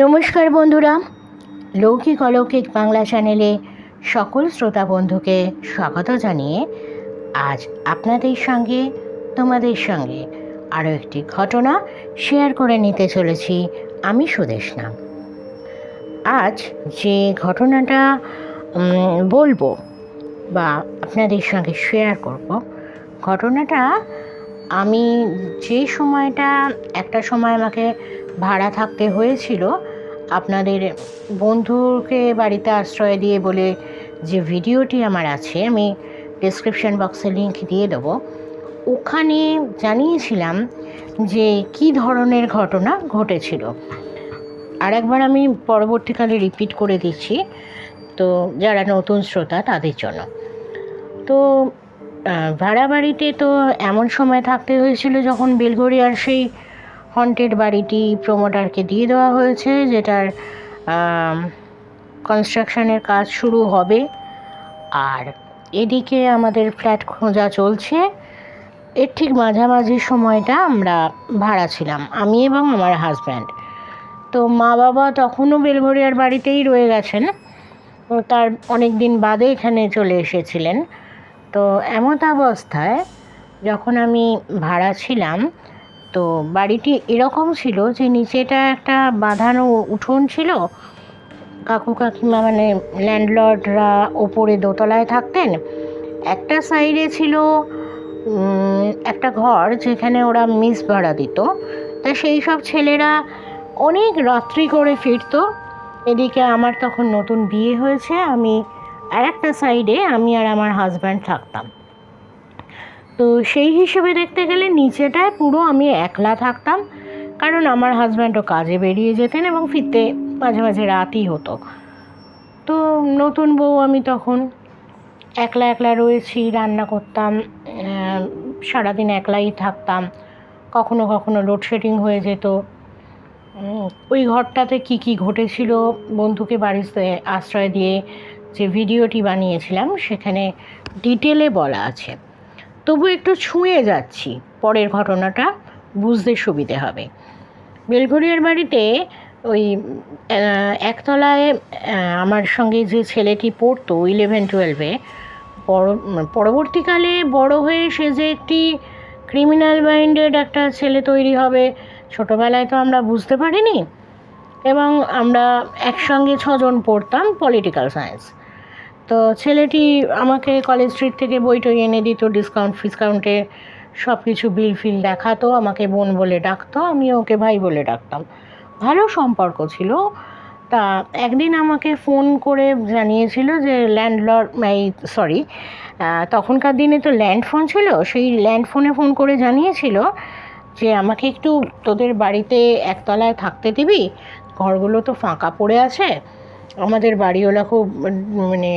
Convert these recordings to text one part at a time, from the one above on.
নমস্কার বন্ধুরা। লৌকিক অলৌকিক বাংলা চ্যানেলে সকল শ্রোতা বন্ধুকে স্বাগত জানিয়ে আজ আপনাদের সঙ্গে, তোমাদের সঙ্গে আরও একটি ঘটনা শেয়ার করে নিতে চলেছি আমি সুদেশ সুদেশনা। আজ যে ঘটনাটা বলব বা আপনাদের সঙ্গে শেয়ার করব, ঘটনাটা আমি যে সময়টা, একটা সময় আমাকে ভাড়া থাকতে হয়েছিল, আপনাদের বন্ধুকে বাড়িতে আশ্রয় দিয়ে বলে যে ভিডিওটি আমার আছে, আমি ডিসক্রিপশন বক্সে লিঙ্ক দিয়ে দেবো। ওখানে জানিয়েছিলাম যে কি ধরনের ঘটনা ঘটেছিল। আর একবার আমি পরবর্তীকালে রিপিট করে দিচ্ছি, তো যারা নতুন শ্রোতা তাদের জন্য। তো ভাড়া বাড়িতে তো এমন সময় থাকতে হয়েছিল যখন বেলগড়িয়ার সেই হন্টেড বাড়িটি প্রমোটারকে দিয়ে দেওয়া হয়েছে, যেটার কনস্ট্রাকশনের কাজ শুরু হবে। আর এদিকে আমাদের ফ্ল্যাট খোঁজা চলছে। এর ঠিক মাঝামাঝি সময়টা আমরা ভাড়া ছিলাম, আমি এবং আমার হাজব্যান্ড তো মা বাবা তখনও বেলঘরিয়ার বাড়িতেই রয়ে গেছেন। তার অনেক দিন বাদে এখানে চলে এসেছিলেন। তো এমত অবস্থায় যখন আমি ভাড়া ছিলাম তো বাড়িটি এরকম ছিল যে নিচেটা একটা বাঁধানো উঠোন ছিল। কাকু কাকিমা মানে ল্যান্ডলর্ডরা ওপরে দোতলায় থাকতেন। একটা সাইডে ছিল একটা ঘর যেখানে ওরা মিস ভাড়া দিত। তা সেই সব ছেলেরা অনেক রাত্রি করে ফিরতো। এদিকে আমার তখন নতুন বিয়ে হয়েছে, আমি আর একটা সাইডে আমি আর আমার হাজব্যান্ড থাকতাম। তো সেই হিসেবে দেখতে গেলে নিচেটায় পুরো আমি একলা থাকতাম, কারণ আমার হাজব্যান্ডও কাজে বেরিয়ে যেতেন এবং ফিরতে মাঝে মাঝে রাতই হতো। তো নতুন বউ আমি তখন একলা একলা রয়েছি, রান্না করতাম সারাদিন একলাই থাকতাম, কখনো কখনো লোডশেডিং হয়ে যেত। ওই ঘরটাতে কি কি ঘটেছিল বন্ধুকে বাড়িতে আশ্রয় দিয়ে যে ভিডিওটি বানিয়েছিলাম, সেখানে ডিটেলে বলা আছে। তবু একটু ছুঁয়ে যাচ্ছি। পরের ঘটনাটা বুঝতে সুবিধে হবে। বেলঘরিয়ার বাড়িতে ওই একতলায় আমার সঙ্গে যে ছেলেটি পড়তো ইলেভেন টুয়েলভে পরবর্তীকালে বড় হয়ে সে যে একটি ক্রিমিনাল মাইন্ডেড একটা ছেলে তৈরি হবে, ছোটোবেলায় তো আমরা বুঝতে পারিনি। এবং আমরা একসঙ্গে ছজন পড়তাম পলিটিক্যাল সায়েন্স তো ছেলেটি আমাকে কলেজ স্ট্রিট থেকে বই টই এনে দিত ডিসকাউন্ট ফিসকাউন্টে সব কিছু বিল ফিল দেখাতো, আমাকে বোন বলে ডাকতো আমি ওকে ভাই বলে ডাকতাম। ভালো সম্পর্ক ছিল। তা একদিন আমাকে ফোন করে জানিয়েছিল যে ল্যান্ডলর্ড এই সরি তখনকার দিনে তো ল্যান্ড ফোন ছিল, সেই ল্যান্ড ফোনে ফোন করে জানিয়েছিল যে আমাকে একটু তোদের বাড়িতে একতলায় থাকতে দিবি, ঘরগুলো তো ফাঁকা পড়ে আছে। আমাদের বাড়িওয়ালা খুব মানে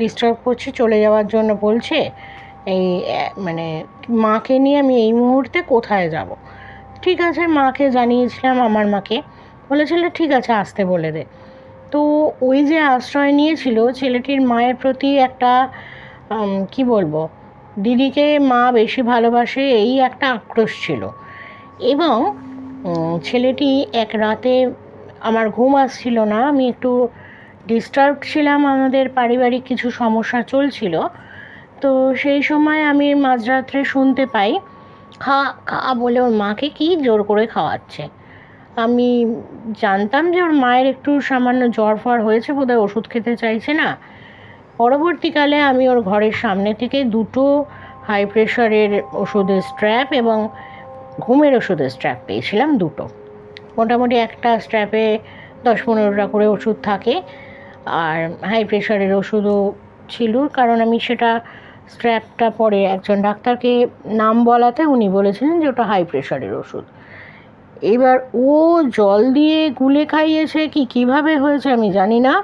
ডিস্টার্ব করছে, চলে যাওয়ার জন্য বলছে, এই মানে মাকে নিয়ে আমি এই মুহূর্তে কোথায় যাব? ঠিক আছে, মাকে জানিয়েছিলাম, আমার মাকে। বলেছিল, ঠিক আছে, আসতে বলে দে। তো ওই যে আশ্রয় নিয়েছিল, ছেলেটির মায়ের প্রতি একটা কি বলব, দিদিকে মা বেশি ভালোবাসে, এই একটা আক্রোশ ছিল। এবং ছেলেটি এক রাতে, আমার ঘুম আসছিল না, আমি একটু ডিস্টার্ব ছিলাম আমাদের পারিবারিক কিছু সমস্যা চলছিল। তো সেই সময় আমি মাঝরাত্রে শুনতে পাই, খা খা বলে ওর মাকে কি জোর করে খাওয়াচ্ছে। আমি জানতাম যে ওর মায়ের একটু সামান্য জ্বর ফর হয়েছে বোধহয়, ওষুধ খেতে চাইছে না। পরবর্তীকালে আমি ওর ঘরের সামনে থেকে দুটো হাই প্রেশারের ওষুধের স্ট্র্যাপ এবং ঘুমের ওষুধের স্ট্র্যাপ পেয়েছিলাম দুটো। মোটামুটি একটা স্ট্র্যাপে দশ পনেরোটা করে ওষুধ থাকে। আর হাই প্রেশারের ওষুধও ছিল, কারণ আমি সেটা স্ট্র্যাপটা পরে একজন ডাক্তারকে নাম বলাতে উনি বলেছিলেন যে ওটা হাই প্রেশারের ওষুধ। এবার ও জল দিয়ে গুলে খাইয়েছে কি, কীভাবে হয়েছে আমি জানি না।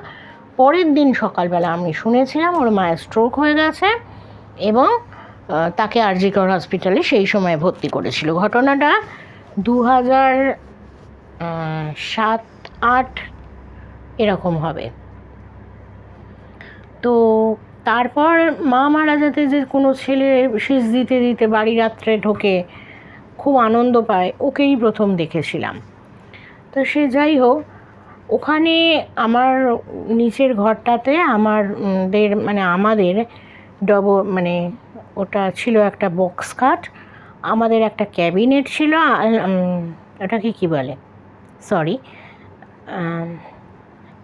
পরের দিন সকালবেলা আমি শুনেছিলাম ওর মায়ের স্ট্রোক হয়ে গেছে এবং তাকে আরজিকর হসপিটালে সেই সময় ভর্তি করেছিল। ঘটনাটা দু হাজার সাত, আট এরকম হবে। তো তারপর মা মারা যেতে যে কোনো ছেলে শেষ দিতে দিতে বাড়ি রাত্রে ঢোকে, খুব আনন্দ পায়, ওকেই প্রথম দেখেছিলাম। তো সে যাই হোক, ওখানে আমার নিচের ঘরটাতে আমার দের মানে আমাদের ডব মানে ওটা ছিল একটা বক্স খাট, আমাদের একটা ক্যাবিনেট ছিল ওটাকে কী বলে? সরি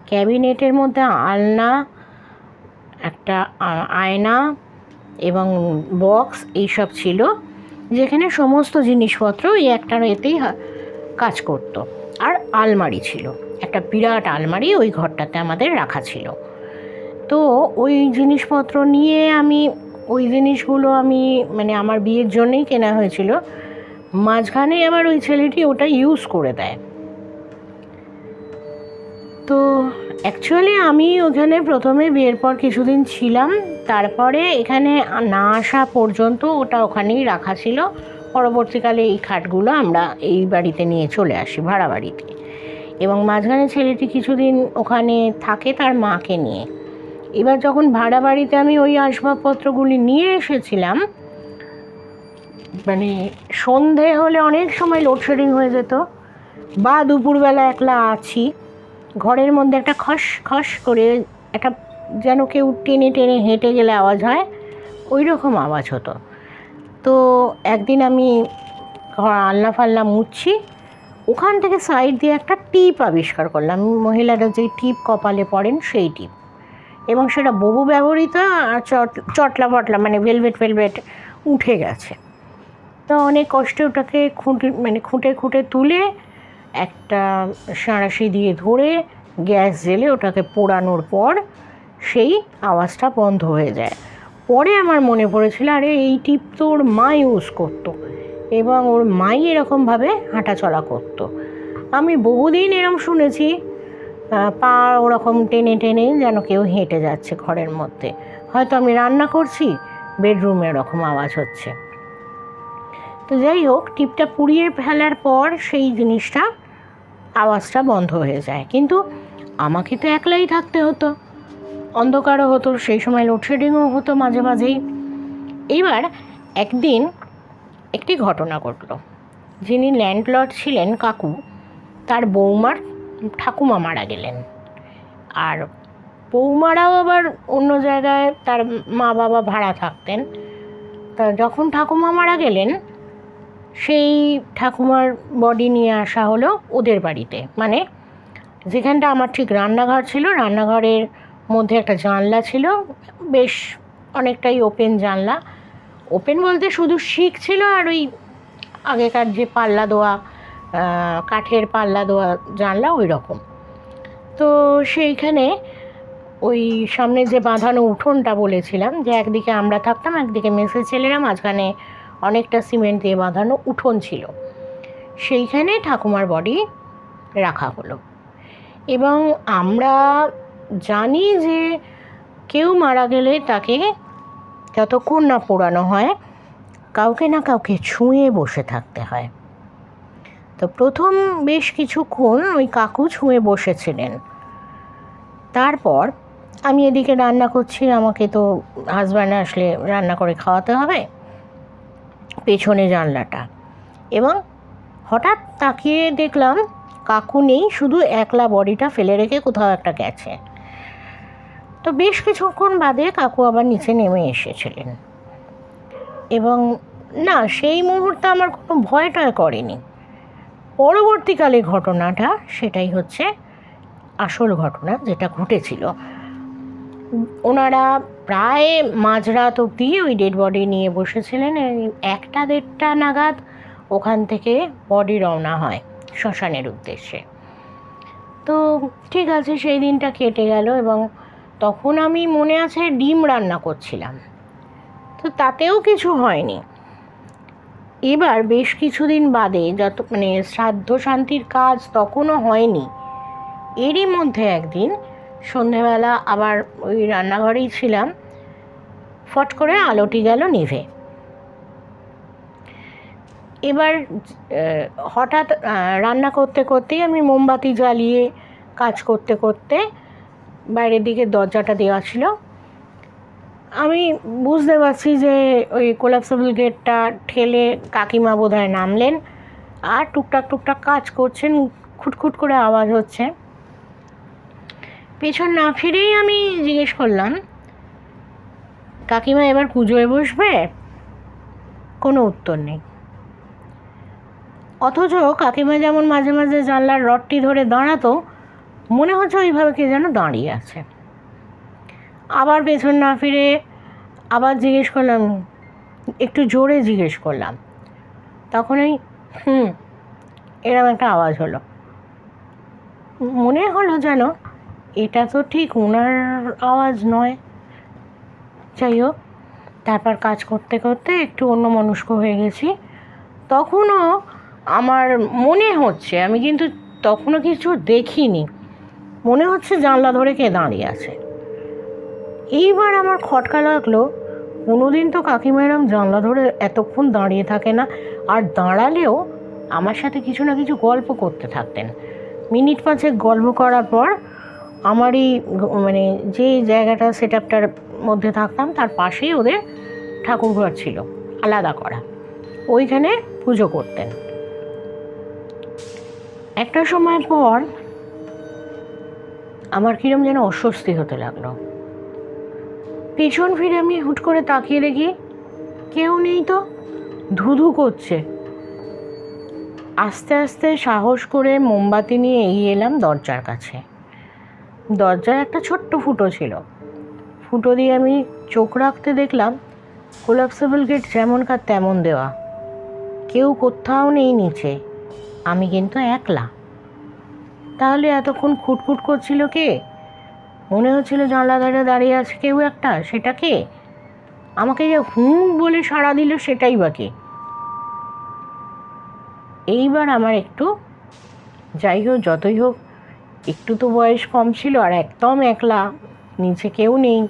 ক্যাবিনেটের মধ্যে আলনা আয়না এবং বক্স এইসব ছিল, যেখানে সমস্ত জিনিসপত্র ওই একটার এতেই কাজ করতো। আর আলমারি ছিল, একটা বিরাট আলমারি ওই ঘরটাতে আমাদের রাখা ছিল। তো ওই জিনিসপত্র নিয়ে আমি, ওই জিনিসগুলো আমি মানে আমার বিয়ের জন্যই কেনা হয়েছিল, মাঝখানে আবার ওই ছেলেটি ওটা ইউজ করে দেয়। তো অ্যাকচুয়ালি আমি ওখানে প্রথমে বিয়ের পর কিছুদিন ছিলাম। তারপরে এখানে না আসা পর্যন্ত ওটা ওখানেই রাখা ছিল। পরবর্তীকালে এই খাটগুলো আমরা এই বাড়িতে নিয়ে চলে আসি, ভাড়া বাড়িতে। এবং মাঝখানে ছেলেটি কিছুদিন ওখানে থাকে তার মাকে নিয়ে। এবার যখন ভাড়া বাড়িতে আমি ওই আসবাবপত্রগুলি নিয়ে এসেছিলাম মানে সন্ধে হলে অনেক সময় লোডশেডিং হয়ে যেত। বা দুপুরবেলা একলা আছি। ঘরের মধ্যে একটা খস খস করে একটা যেন কেউ টেনে টেনে হেঁটে গেলে আওয়াজ হয় ওই রকম আওয়াজ হতো। তো একদিন আমি আলনা ফাল্লা মুছছি ওখান থেকে সাইড দিয়ে একটা টিপ আবিষ্কার করলাম। মহিলারা যে টিপ কপালে পড়েন সেই টিপ। এবং সেটা বহু ব্যবহৃত আর চট, চটলা পটলা মানে ভেলভেট ভেলভেট উঠে গেছে। তো অনেক কষ্টে ওটাকে খুঁটে মানে খুঁটে খুঁটে তুলে একটা সাঁড়াশি দিয়ে ধরে গ্যাস জেলে ওটাকে পোড়ানোর পর সেই আওয়াজটা বন্ধ হয়ে যায়। পরে আমার মনে পড়েছিল, আরে, এই টিপ তো ওর মা ইউজ করতো এবং ওর মাই এরকমভাবে হাঁটাচলা করতো। আমি বহুদিন এরম শুনেছি পা ওরকম টেনে টেনে যেন কেউ হেঁটে যাচ্ছে ঘরের মধ্যে। হয়তো আমি রান্না করছি, বেডরুমে এরকম আওয়াজ হচ্ছে। তো যাই হোক, টিপটা পুড়িয়ে ফেলার পর সেই জিনিসটা আওয়াজটা বন্ধ হয়ে যায়। কিন্তু আমাকে তো একলাই থাকতে হতো। অন্ধকারও হতো, সেই সময় লোডশেডিংও হতো মাঝে মাঝেই। এইবার একদিন একটি ঘটনা ঘটলো। যিনি ল্যান্ডলর্ড ছিলেন কাকু, তার বৌমার ঠাকুমা মারা গেলেন। আর বৌমারাও আবার অন্য জায়গায় তার মা বাবা ভাড়া থাকতেন। তা যখন ঠাকুমা মারা গেলেন সেই ঠাকুমার বডি নিয়ে আসা হলো ওদের বাড়িতে। মানে যেখানটা আমার ঠিক রান্নাঘর ছিল, রান্নাঘরের মধ্যে একটা জানলা ছিল, বেশ অনেকটাই ওপেন জানলা। ওপেন বলতে শুধু শিখ ছিল আর ওই আগেকার যে পাল্লা দেওয়া কাঠের পাল্লা দেওয়া জানলা ওই রকম তো সেইখানে ওই সামনে যে বাঁধানো উঠোনটা বলেছিলাম যে একদিকে আমরা থাকতাম, একদিকে মেসের ছেলেরা, মাঝখানে অনেকটা সিমেন্ট দিয়ে বাঁধানো উঠোন ছিল। সেইখানে ঠাকুমার বডি রাখা হলো। এবং আমরা জানি যে কেউ মারা গেলে তাকে যতক্ষণ না পোড়ানো হয়, কাউকে না কাউকে ছুঁয়ে বসে থাকতে হয়। তো প্রথম বেশ কিছুক্ষণ ওই কাকু ছুঁয়ে বসেছিলেন। তারপর আমি এদিকে রান্না করছি, আমাকে তো হাজব্যান্ড আসলে রান্না করে খাওয়াতে হবে। পেছনে জানলাটা। এবং হঠাৎ তাকিয়ে দেখলাম কাকু নেই, শুধু একলা বডিটা ফেলে রেখে কোথাও একটা গেছে। তো বেশ কিছুক্ষণ বাদে কাকু আবার নিচে নেমে এসেছিলেন। এবং না, সেই মুহূর্তে আমার কোনো ভয় টয় করেনি। পরবর্তীকালে ঘটনাটা, সেটাই হচ্ছে আসল ঘটনা যেটা ঘটেছিল। ওনারা প্রায় মাঝরাত অবধি ওই ডেড বডি নিয়ে বসেছিলেন একটা দেড়টা নাগাদ ওখান থেকে বডি রওনা হয় শ্মশানের উদ্দেশ্যে। তো ঠিক আছে, সেই দিনটা কেটে গেল এবং তখন আমি মনে আছে ডিম রান্না করছিলাম। তো তাতেও কিছু হয়নি। এবার বেশ কিছুদিন বাদে যত মানে শ্রাদ্ধ শান্তির কাজ তখনও হয়নি। এরই মধ্যে একদিন সন্ধেবেলা আবার ওই রান্নাঘরেই ছিলাম। ফট করে আলোটি গেল নিভে। এবার হঠাৎ রান্না করতে করতেই আমি মোমবাতি জ্বালিয়ে কাজ করতে করতে বাইরের দিকে দরজাটা দেওয়া ছিল। আমি বুঝতে পারছি যে ওই কোলাপসেবল গেটটা ঠেলে কাকিমা বোধহয় নামলেন। আর টুকটাক টুকটাক কাজ করছেন, খুটখুট করে আওয়াজ হচ্ছে। পেছন না ফিরেই আমি জিজ্ঞেস করলাম, কাকিমা, এবার পুজোয় বসবে? কোনো উত্তর নেই। অথচ কাকিমা যেমন মাঝে মাঝে জানলার রডটি ধরে দাঁড়াতো, মনে হচ্ছে ওইভাবে কে যেন দাঁড়িয়ে আছে। আবার পেছন না ফিরে আবার জিজ্ঞেস করলাম, একটু জোরে জিজ্ঞেস করলাম। তখনই হুম এরকম একটা আওয়াজ হলো। মনে হলো যেন এটা তো ঠিক ওনার আওয়াজ নয়। যাই হোক তারপর কাজ করতে করতে একটু অন্য মনস্ক হয়ে গেছি। তখনও আমার মনে হচ্ছে, আমি কিন্তু তখনও কিছু দেখিনি, মনে হচ্ছে জানলা ধরে কে দাঁড়িয়ে আছে। এইবার আমার খটকা লাগল, কোনোদিন তো কাকিমা জানলা ধরে এতক্ষণ দাঁড়িয়ে থাকে না, আর দাঁড়ালেও আমার সাথে কিছু না কিছু গল্প করতে থাকতেন। মিনিট পাঁচেক গল্প করার পর আমারই মানে যে জায়গাটা সেট আপটার মধ্যে থাকতাম, তার পাশেই ওদের ঠাকুরঘর ছিল, আলাদা করা। ওইখানে পুজো করতেন। একটা সময় পর আমার কিরম যেন অস্বস্তি হতে লাগল। পেছন ফিরে আমি হুট করে তাকিয়ে দেখি, কেউ নেই তো, ধুধু করছে। আস্তে আস্তে সাহস করে মোমবাতি নিয়ে এগিয়ে এলাম দরজার কাছে। দরজার একটা ছোট্ট ফুটো ছিল। ফুটো দিয়ে আমি চোখ রাখতে দেখলাম কোলাপসেবল গেট যেমনকার তেমন দেওয়া। কেউ কোথাও নেই নিচে, আমি কিন্তু একলা। তাহলে এতক্ষণ খুটখুট করছিল কে? মনে হচ্ছিল জানলা ধারে দাঁড়িয়ে আছে কেউ একটা, সেটা কে? আমাকে যে হুঁ বলে সাড়া দিল সেটাই বা কে? এইবার আমার একটু যাই হোক, যতই হোক একটু তো বয়স কম ছিল আর একদম একলা, নিচে কেউ নেই।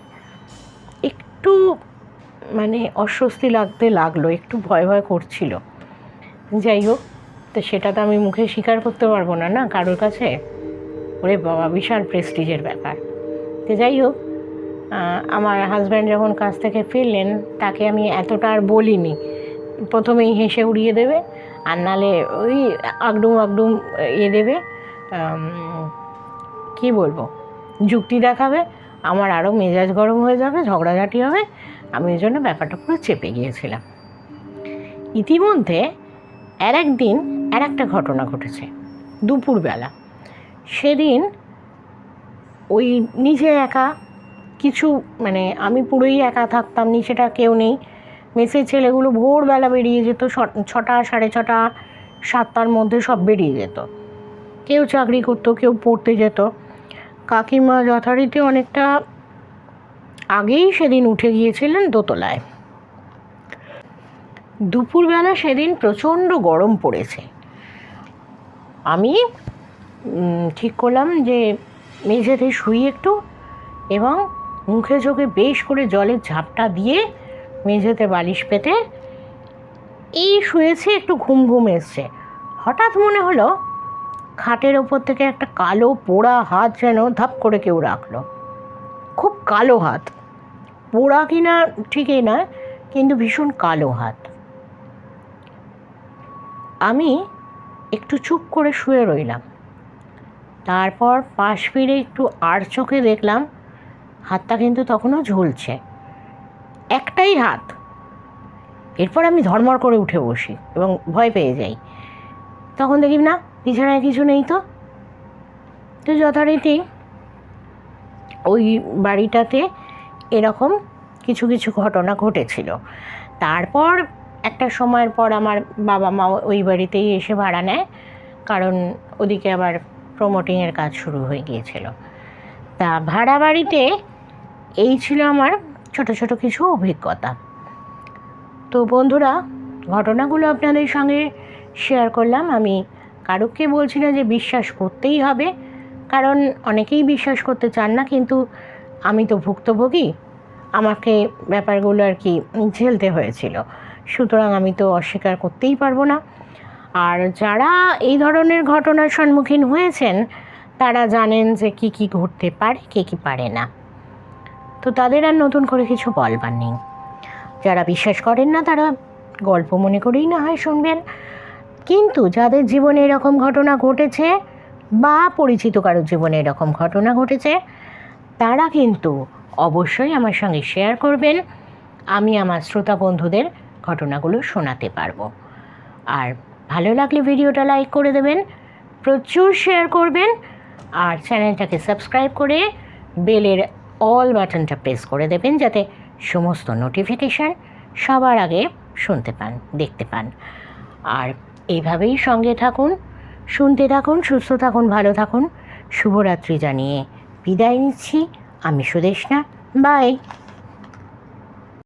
একটু মানে অস্বস্তি লাগতে লাগল, একটু ভয় ভয় করছিল। যাই হোক, তো সেটা তো আমি মুখে স্বীকার করতে পারব না না? কারোর কাছে? ওরে বাবা, বিশাল প্রেস্টিজের ব্যাপার। তো যাই হোক আমার হাজব্যান্ড যখন কাজ থেকে ফিরলেন, তাকে আমি এতটা আর বলিনি। প্রথমেই হেসে উড়িয়ে দেবে, আর নালে ওই আগডুম আগডুম ইয়ে দেবে কি বলব? যুক্তি দেখাবে, আমার আরও মেজাজ গরম হয়ে যাবে, ঝগড়াঝাটি হবে। আমি ওই জন্য ব্যাপারটা পুরো চেপে গিয়েছিলাম। ইতিমধ্যে আর একদিন আর একটা ঘটনা ঘটেছে, দুপুরবেলা। সেদিন ওই নিজে একা কিছু মানে আমি পুরোই একা থাকতাম, নিচেটা কেউ নেই। মেসের ছেলেগুলো ভোরবেলা বেরিয়ে যেত ছটা, সাড়ে ছটা, সাতটার মধ্যে সব বেরিয়ে যেত। কেউ চাকরি করতো, কেউ পড়তে যেত। কাকিমা যথারীতি অনেকটা আগেই সেদিন উঠে গিয়েছিলেন দোতলায়। দুপুরবেলা সেদিন প্রচণ্ড গরম পড়েছে। আমি ঠিক করলাম যে মেঝেতে শুই একটু এবং মুখে চোখে বেশ করে জলের ঝাপটা দিয়ে মেঝেতে বালিশ পেতে, এই শুয়েছি একটু ঘুম ঘুম এসছে। হঠাৎ মনে হলো খাটের ওপর থেকে একটা কালো পোড়া হাত যেন ধাপ করে কেউ রাখল। খুব কালো হাত। পোড়া কিনা ঠিকই না, কিন্তু ভীষণ কালো হাত। আমি একটু চুপ করে শুয়ে রইলাম। তারপর পাশ ফিরে একটু আর চোখে দেখলাম, হাতটা কিন্তু তখনও ঝুলছে। একটাই হাত। এরপর আমি ধর্মর করে উঠে বসি এবং ভয় পেয়ে যাই। তখন দেখি না বিছানায় কিছু নেই তো? তো যথারীতি ওই বাড়িটাতে এরকম কিছু কিছু ঘটনা ঘটেছিল। তারপর একটা সময়ের পর আমার বাবা মা ওই বাড়িতেই এসে ভাড়া নেয়, কারণ ওদিকে আবার প্রমোটিংয়ের কাজ শুরু হয়ে গিয়েছিল। তা ভাড়া বাড়িতে এই ছিল আমার ছোট ছোট কিছু অভিজ্ঞতা। তো বন্ধুরা, ঘটনাগুলো আপনাদের সঙ্গে শেয়ার করলাম। আমি কারোকে বলছি না যে বিশ্বাস করতেই হবে, কারণ অনেকেই বিশ্বাস করতে চান না, কিন্তু আমি তো ভুক্তভোগী। আমাকে ব্যাপারগুলো আর কি ঝেলতে হয়েছিল। সুতরাং আমি তো অস্বীকার করতেই পারব না। আর যারা এই ধরনের ঘটনার সম্মুখীন হয়েছেন, তারা জানেন যে কি কি ঘটতে পারে, কে কি পারে না। তো তাদের আর নতুন করে কিছু বলবার নেই। যারা বিশ্বাস করেন না, তারা গল্প মনে করেই না হয় শুনবেন। কিন্তু যাদের জীবনে এরকম ঘটনা ঘটেছে বা পরিচিত কারোর জীবনে এরকম ঘটনা ঘটেছে, তারা কিন্তু অবশ্যই আমার সঙ্গে শেয়ার করবেন। আমি আমার শ্রোতা বন্ধুদের ঘটনাগুলো শোনাতে পারব। আর ভালো লাগলে ভিডিওটা লাইক করে দেবেন, প্রচুর শেয়ার করবেন, আর চ্যানেলটাকে সাবস্ক্রাইব করে বেলের অল বাটনটা প্রেস করে দেবেন, যাতে সমস্ত নোটিফিকেশান সবার আগে শুনতে পান, দেখতে পান। আর এইভাবেই সঙ্গে থাকুন, শুনতে থাকুন, সুস্থ থাকুন, ভালো থাকুন। শুভরাত্রি জানিয়ে বিদায় নিচ্ছি। আমি সুদেশনা বাই।